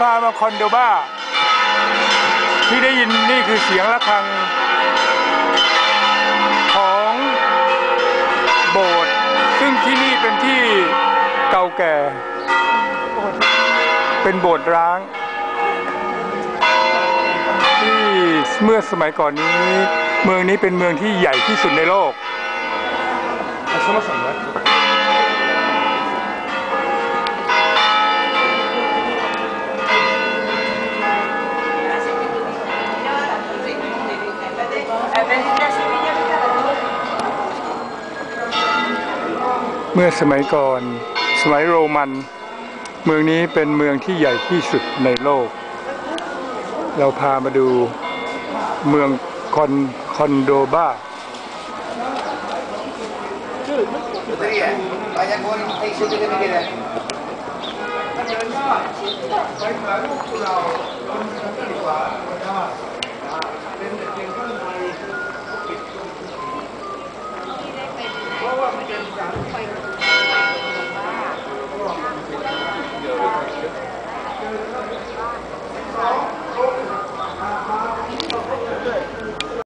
พามาคอนโดบ้า ที่ได้ยินนี่คือเสียงะระฆัง ของโบสถ์ซึ่งที่นี่เป็นที่เก่าแก่ เป็นโบสถ์ร้าง ที่เมื่อสมัยก่อนนี้ เมืองนี้เป็นเมืองที่ใหญ่ที่สุดในโลก เมื่อสมัยก่อน สมัยโรมัน เมืองนี้เป็นเมืองที่ใหญ่ที่สุดในโลก เราพามาดูเมืองคอนคอนโดบาเ